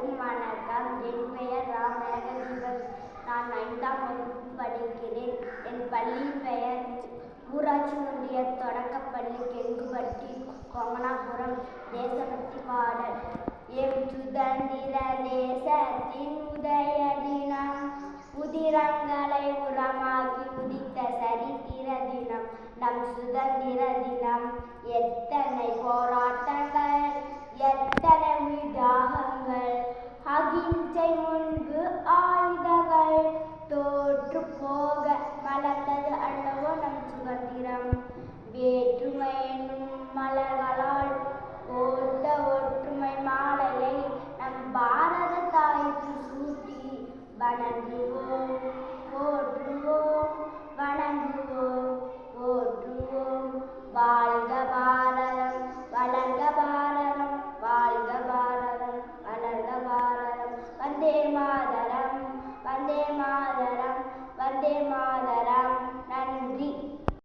அனைவருக்கும் வணக்கம் என் பெயர் ராமேக தீபக் நான் ஐந்தாம் வகுப்பு படிக்கிறேன். என் பள்ளி பெயர் ஊராட்சி ஒன்றிய தொடக்கப்பள்ளி கெங்குபட்டி கொங்கனாபுரம் தேசபக்தி பாடல். எம் சுதந்திர தேசத்தின் உதய தினம் உதிரங்களை உரமாகி உதித்த சரித்திர தினம். நம் சுதந்திர தினம் எத்தனை போராட்டங்கள் முன்பு ஆயுதங்கள். தோற்று போக மலர்ந்தது அல்லவோ நம் சுதந்திரம். வேற்றுமை என்னும் மலர்களால் போட்ட ஒற்றுமை மாலையை நம் பாரத தாய்க்கு சூட்டி வணங்குவோம் போற்றுவோம் வணங்குவோம் போற்றுவோம். வாழ்க வாழ் மாதரம் வந்தே மாதரம்